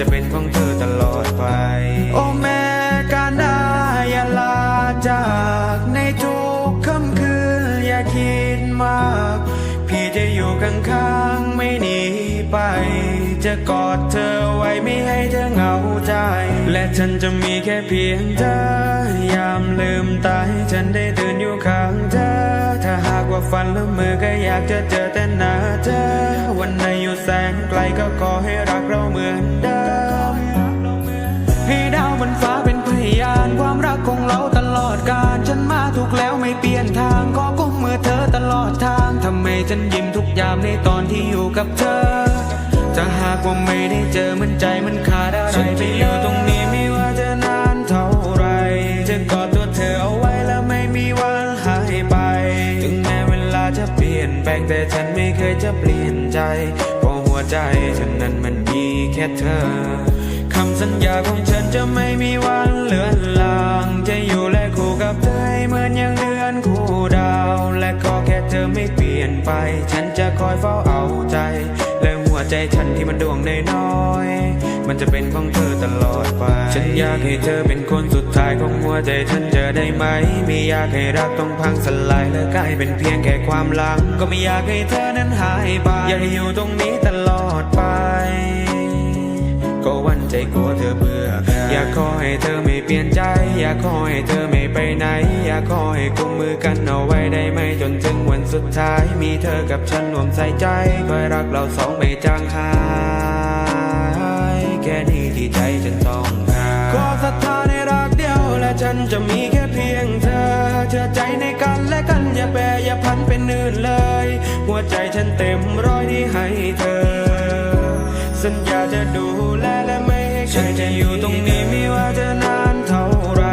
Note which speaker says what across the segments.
Speaker 1: จะเป็นของเธอตลอดไป โอ้แม่การดาอย่าลาจากในทุกค่ำคืนอย่าคิดมาก พี่จะอยู่ข้างๆไม่หนีไป จะกอดเธอไว้ไม่ให้เธอเหงาใจ และฉันจะมีแค่เพียงเธอ ยามลืมตาให้ฉันได้ตื่นอยู่ข้างเธอ ถ้าหากว่าฝันละเมือก็อยากจะเจอแต่หน้าเธอ วันไหนอยู่แสนไกลก็ขอให้เรา รักของเราตลอดกาลฉันมาถูกแล้วไม่เปลี่ยนทางขอกุมมือเธอตลอดทางทำไมฉันยิ้มทุกยามในตอนที่อยู่กับเธอ จะหากว่าไม่ได้เจอมันใจมันขาดอะไรฉันจะอยู่ตรงนี้ไม่ว่าจะนานเท่าไรจะกอดตัวเธอเอาไว้แล้วไม่มีวันหายไป ถึงแม้เวลาจะเปลี่ยนแปลงแต่ฉันไม่เคยจะเปลี่ยนใจเพราะหัวใจฉันนั้นมันมีแค่เธอคำสัญญาของฉันจะไม่มีวันเลือนลา ไป ฉันจะคอยเฝ้าเอาใจ และหัวใจฉันที่มันดวงน้อย มันจะเป็นของเธอตลอดไป ฉันอยากให้เธอเป็นคนสุดท้ายของหัวใจฉันจะได้ไหม ไม่อยากให้รักต้องพังสลายและกลายเป็นเพียงแค่ความหลัง ก็ไม่อยากให้เธอนั้นหายไป อยากให้อยู่ตรงนี้ตลอด ก็วันใจกลัวเธอเบื่อ อยากขอให้เธอไม่เปลี่ยนใจ อยากขอให้เธอไม่ไปไหน อยากขอให้กุมมือกันเอาไว้ได้ไหมจนถึงวันสุดท้าย มีเธอกับฉันรวมใส่ใจคอยรักเราสองไม่จางหายแค่นี้ที่ใจฉันต้องการขอศรัทธาในรักเดียวและฉันจะมีแค่เพียงเธอ เชื่อใจในกันและกันอย่าแปรอย่าพันเป็นอื่นเลย หัวใจฉันเต็มร้อยที่ให้เธอ สัญญาจะดูแลและไม่ให้ใครจะอยู่ตรงนี้ไม่ว่าจะนานเท่าไร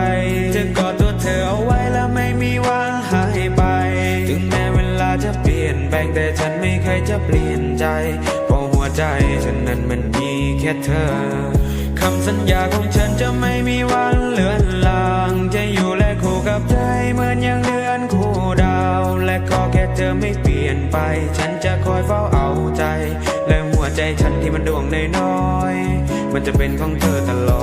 Speaker 1: จะกอดตัวเธอเอาไว้แล้วไม่มีวันหายไป ถึงแม้เวลาจะเปลี่ยนแปลงแต่ฉันไม่เคยจะเปลี่ยนใจ เพราะหัวใจฉันนั้นมันมีแค่เธอคำสัญญาของฉันจะไม่มีวันเลือนลาง จะอยู่และคู่กับเธอให้เหมือนอย่างเดือนคู่ดาว และก็แค่เธอไม่เปลี่ยนไป ฉันจะคอยเฝ้าเอาใจ และหัวใจฉันที่มันดวงน้อยๆมันจะเป็นของเธอตลอด